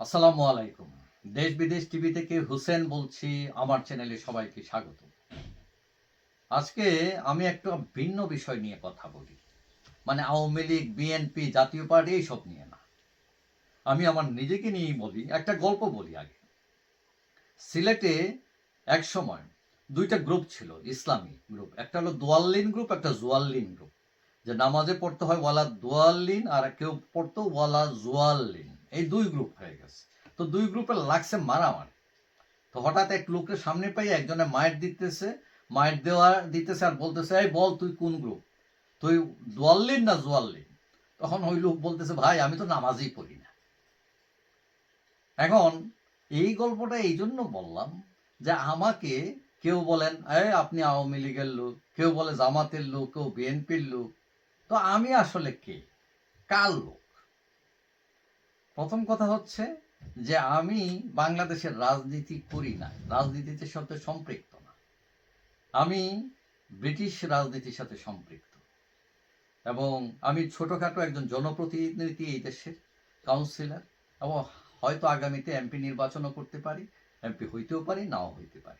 আসসালামু আলাইকুম। দেশ বিদেশ টিভি থেকে হুসেন বলছি, আমার চ্যানেলে সবাইকে স্বাগত। আজকে আমি একটা ভিন্ন বিষয় নিয়ে কথা বলি। মানে আওয়ামী লীগ, বিএনপি জাতীয় পার্টি, এইসব নিয়ে না। আমি আমার নিজেকে নিয়েই বলি, একটা গল্প বলি আগে। সিলেটে এক সময় দুইটা গ্রুপ ছিল, ইসলামী গ্রুপ। একটা হলো দোয়াল্লিন গ্রুপ, একটা জোয়াল্লিন গ্রুপ। যে নামাজে পড়তে হয় ওয়ালা দোয়াল্লিন, আর কেউ পড়তো ওয়ালা জোয়াল্লিন। এই দুই গ্রুপ হয়ে গেছে। তো দুই গ্রুপে লাগছে মারামারি। তো হঠাৎ এক লোকের সামনে পাই একজনে মায়ের দিতেছে মায়ের দেওয়া দিতেছে আর বলতেছে, এই বল তুই কোন গ্রুপ তুই দোয়াল্লিন না জোয়াল্লিন তখন ওই লোক বলতেছে, ভাই, আমি তো নামাজই পড়ি না। এখন এই গল্পটা এই জন্য বললাম যে আমাকে কেউ বলেন, এই আপনি আওয়ামী লীগের লোক। কেউ বলে জামাতের লোক, কেউ বিএনপির লোক। তো আমি আসলে কে? কার লোক? প্রথম কথা হচ্ছে যে আমি বাংলাদেশের রাজনীতি করি না। রাজনীতিতে সাথে সম্পৃক্ত না। আমি ব্রিটিশ রাজনীতির সাথে সম্পৃক্ত। এবং আমি ছোটখাটো একজন জনপ্রতিনিধি এই দেশের কাউন্সিলর। এবং হয়তো আগামীতে এমপি নির্বাচনও করতে পারি, এমপি হইতেও পারি, নাও হইতে পারি।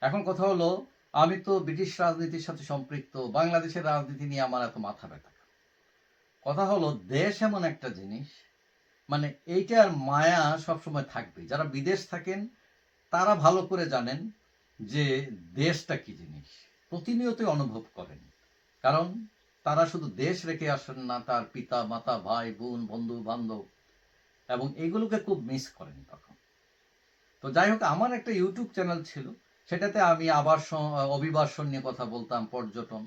এখন কথা হলো, আমি তো ব্রিটিশ রাজনীতির সাথে সম্পৃক্ত, বাংলাদেশের রাজনীতি নিয়ে আমার এত মাথা ব্যথা কথা হলো, দেশ এমন একটা জিনিস মানে এইটার মায়া সবসময় থাকবে যারা বিদেশ থাকেন, তারা ভালো করে জানেন যে দেশটা কি জিনিস। প্রতিনিয়তই অনুভব করেন। কারণ তারা শুধু দেশ রেখে আসেন না, তার পিতা, মাতা, ভাই, বোন, বন্ধু, বান্ধব এবং এগুলোকে খুব মিস করেন তখন। তো যাই হোক, আমার একটা ইউটিউব চ্যানেল ছিল। সেটাতে আমি আবাসন, অভিবাসন নিয়ে কথা বলতাম, পর্যটন।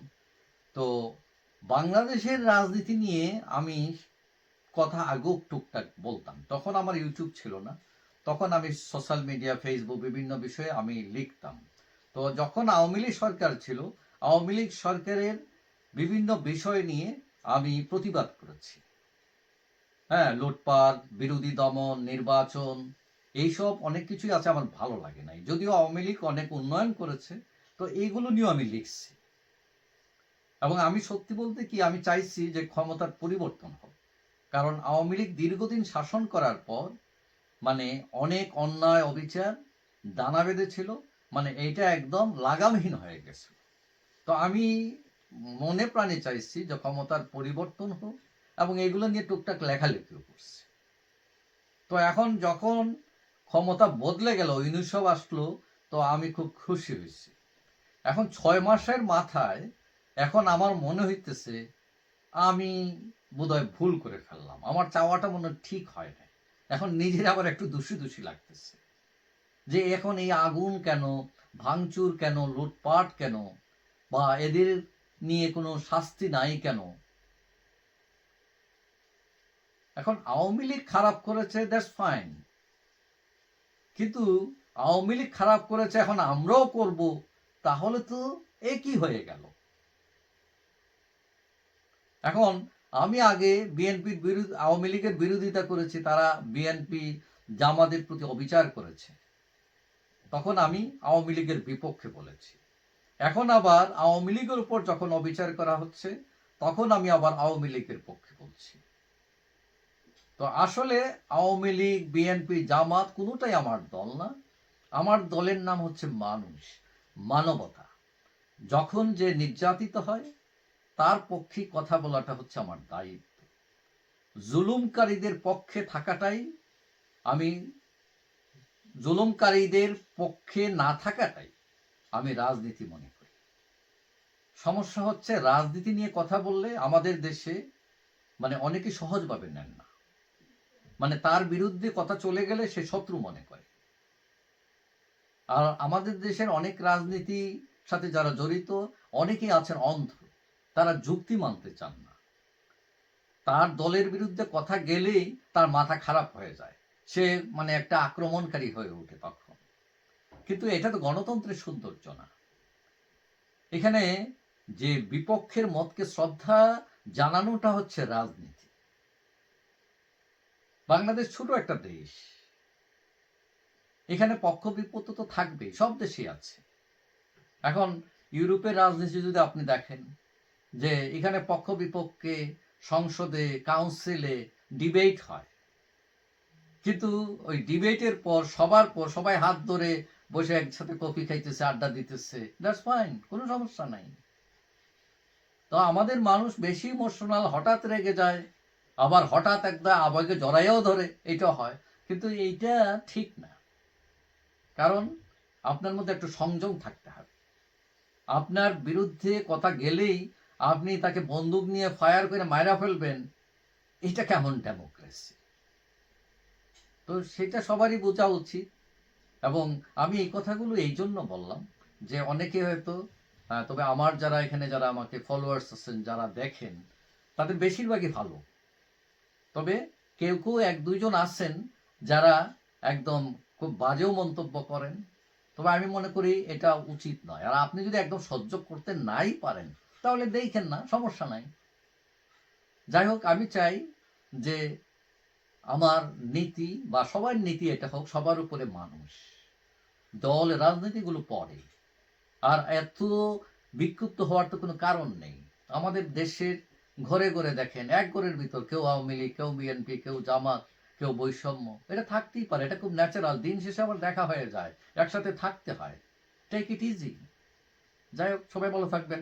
তো বাংলাদেশের রাজনীতি নিয়ে আমি কথা আগেও টুকটাক বলতাম। তখন আমার ইউটিউব ছিল না। তখন আমি সোশ্যাল মিডিয়া ফেসবুক বিভিন্ন বিষয়ে আমি লিখতাম। তো যখন আওয়ামী লীগ সরকার ছিল, আওয়ামী লীগ সরকারের বিভিন্ন বিষয় নিয়ে আমি প্রতিবাদ করেছি। হ্যাঁ লুটপাট, বিরোধী দমন, নির্বাচন, এইসব অনেক কিছুই আছে আমার ভালো লাগে নাই। যদিও আওয়ামী লীগ অনেক উন্নয়ন করেছে, তো এইগুলো নিয়েও আমি লিখছি। এবং আমি সত্যি বলতে কি, আমি চাইছি যে ক্ষমতার পরিবর্তন হোক। কারণ আওয়ামী লীগ দীর্ঘদিন শাসন করার পর মানে অনেক অন্যায় অবিচার, দানা বেঁধেছিল মানে এইটা একদম লাগামহীন হয়ে গেছে। তো আমি মনে প্রাণে চাইছি যে ক্ষমতার পরিবর্তন হোক এবং এগুলো নিয়ে টুকটাক লেখালেখিও করছি। তো এখন যখন ক্ষমতা বদলে গেল ইউনিসব আসলো, তো আমি খুব খুশি হয়েছি। এখন ছয় মাসের মাথায় এখন আমার মনে হইতেছে আমি বোধহয় ভুল করে ফেললাম। আমার চাওয়াটা মনে ঠিক হয় না এখন নিজের আবার একটু দোষী দোষী লাগতেছে। যে এখন এই আগুন কেন, ভাঙচুর কেন, লুটপাট কেন, বা এদের নিয়ে কোনো শাস্তি নাই কেন? এখন আওয়ামী লীগ খারাপ করেছে দ্যাটস ফাইন কিন্তু আওয়ামী লীগ খারাপ করেছে, এখন আমরাও করব, তাহলে তো একই হয়ে গেল। এখন আমি আগে বিএনপির বিরোধী, আওয়ামী লীগের বিরোধিতা করেছি, তারা বিএনপি জামাতের প্রতি অবিচার করেছে। তখন আমি আওয়ামী লীগের বিপক্ষে বলেছি। এখন আবার আওয়ামী লীগের উপর যখন অবিচার করা হচ্ছে, তখন আমি আবার আওয়ামী লীগের পক্ষে বলছি। তো আসলে আওয়ামী লীগ, বিএনপি, জামাত কোনোটাই আমার দল না। আমার দলের নাম হচ্ছে মানুষ, মানবতা। যখন যে নির্যাতিত হয় তার পক্ষে কথা বলাটা হচ্ছে আমার দায়িত্ব। জুলুমকারীদের পক্ষে থাকাটাই আমি, জুলুমকারীদের পক্ষে না থাকাটাই আমি রাজনীতি মনে করি। সমস্যা হচ্ছে রাজনীতি নিয়ে কথা বললে আমাদের দেশে মানে অনেকে সহজভাবে নেন না। মানে তার বিরুদ্ধে কথা চলে গেলে সে শত্রু মনে করে। আর আমাদের দেশের অনেক রাজনীতি সাথে যারা জড়িত, অনেকেই আছেন অন্ধ। তারা যুক্তি মানতে চান না। তার দলের বিরুদ্ধে কথা গেলেই তার মাথা খারাপ হয়ে যায়। সে মানে একটা আক্রমণকারী হয়ে ওঠে তখন। কিন্তু এটা তো গণতন্ত্রের সৌন্দর্য না। এখানে যে বিপক্ষের মতকে শ্রদ্ধা জানানোটা হচ্ছে রাজনীতি। বাংলাদেশ ছোট একটা দেশ। এখানে পক্ষ বিপত্ত তো থাকবে সব দেশেই আছে। এখন ইউরোপের রাজনীতি যদি আপনি দেখেন যে এখানে পক্ষ বিপক্ষে সংসদে কাউন্সিলে ডিবেট হয়। কিন্তু ওই ডিবেটের পর, সবার পর সবাই হাত ধরে বসে একসাথে কফি খাইতেছে, আড্ডা দিতেছে। দ্যাটস ফাইন কোনো সমস্যা নাই। তো আমাদের মানুষ বেশি ইমোশনাল হঠাৎ রেগে যায়, আবার হঠাৎ একটা আবেগে জড়াইয়াও ধরে, এটা হয়। কিন্তু এইটা ঠিক না। কারণ আপনার মধ্যে একটু সংযম থাকতে হবে। আপনার বিরুদ্ধে কথা গেলেই আপনি তাকে বন্দুক নিয়ে ফায়ার করে মায়রা ফেলবেন, এটা কেমন ডেমোক্রেসি তো সেটা সবারই বোঝা উচিত। এবং আমি এই কথাগুলো এই জন্য বললাম যে অনেকে হয়তো তবে আমার যারা এখানে যারা আমাকে ফলোয়ার্স আছেন, যারা দেখেন, তাদের বেশিরভাগই ভালো। তবে কেউ কেউ এক দুইজন আছেন যারা একদম খুব বাজেও মন্তব্য করেন। তবে আমি মনে করি এটা উচিত নয়। আর আপনি যদি একদম সহ্য করতে নাই পারেন তাহলে দেখেন না, সমস্যা নাই। যাই হোক, আমি চাই যে আমার নীতি বা সবার নীতি এটা হোক, সবার উপরে মানুষ, দল, রাজনীতিগুলো পড়ে। আর এত বিক্ষুব্ধ হওয়ার তো কোনো কারণ নেই। আমাদের দেশের ঘরে ঘরে দেখেন, এক ঘরের ভিতর কেউ আওয়ামী লীগ, কেউ বিএনপি কেউ জামাত, কেউ বৈষম্য, এটা থাকতেই পারে, এটা খুব ন্যাচারাল দিন শেষে আবার দেখা হয়ে যায়, একসাথে থাকতে হয়। টেক ইট ইজি যাই হোক, সবাই ভালো থাকবেন।